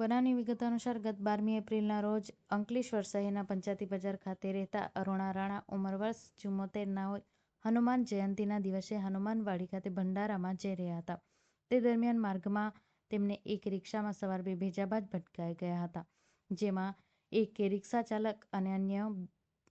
બનાવની વિગત અનુસાર ગત બારમી એપ્રિલના રોજ અંકલેશ્વર શહેરના પંચાયતી બજાર ખાતે રહેતા અરુણા રાણા, ઉંમર વર્ષ, ચુમ્મોતેર નાઓ હનુમાન જયંતીના દિવસે હનુમાનવાડી ખાતે ભંડારામાં જઈ રહ્યા હતા. તે દરમિયાન માર્ગમાં તેમને એક રિક્ષામાં સવાર બે ભેજાબાદ ભટકાઈ ગયા હતા, જેમાં એક રિક્ષા ચાલક અને અન્ય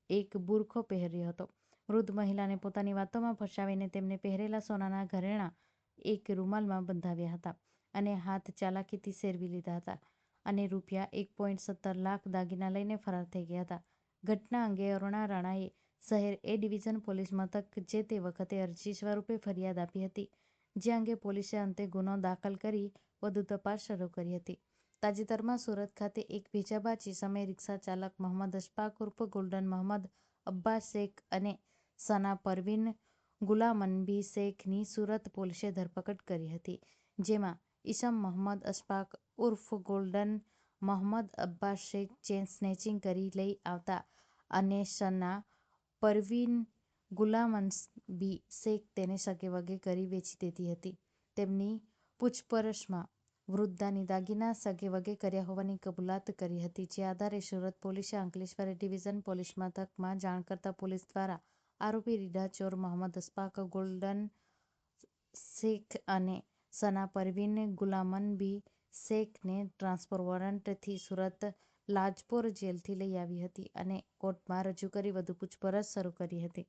એક બુરખો પહેર્યો હતો. વૃદ્ધ મહિલાને પોતાની વાતોમાં ફસાવીને તેમને પહેરેલા સોનાના ઘરેણાં એક રૂમાલમાં બંધાવ્યા હતા અને હાથ ચાલાકીથી સેરવી લીધા હતા. અને રૂપિયા એક પોઈન્ટ સત્તર લાખ દાગીના લઈને ફરાર થઈ ગયા હતા. ઘટના અંગે અરુણા રાણાએ શહેર એ ડિવિઝન પોલીસ મથક જે તે વખતે અરજી સ્વરૂપે ફરિયાદ આપી હતી, જે અંગે પોલીસે અંતે ગુનો દાખલ કરી વધુ તપાસ શરૂ કરી હતી. તાજેતરમાં સુરત ખાતે એક ભેજાબાદ સમયે રિક્ષા ચાલક મોહમ્મદ અશફાક ઉર્ફ ગોલ્ડન મોહમ્મદ અબ્બાસ શેખ અને સના પરવીન ગુલામનબી શેખની સુરત પોલીસે ધરપકડ કરી હતી, જેમાં ઇસમ Mohammad Ashfaq ઉર્ફ golden Mohammad Abbas Shaikh chain snatching કરી લઈ આવતા અને સના પરવીન ગુલામનબી શેખ તેને સગેવગે કરી વેચી દેતી હતી. તેમની પૂછપરછમાં વૃદ્ધાની દાગીના સગે વગે કર્યા હોવાની કબૂલાત કરી હતી, જે આધારે સુરત પોલીસે અંકલેશ્વર ડિવિઝન પોલીસ મથકમાં જાણ કરતા પોલીસ દ્વારા આરોપી રીઢા ચોર મોહમ્મદ અશફાક, ગોલ્ડન શેખ અને સના પરવીન ગુલામનબી શેખને ટ્રાન્સફર વોરંટથી સુરત લાજપોર જેલથી લઈ આવી હતી અને કોર્ટમાં રજૂ કરી વધુ પૂછપરછ શરૂ કરી હતી.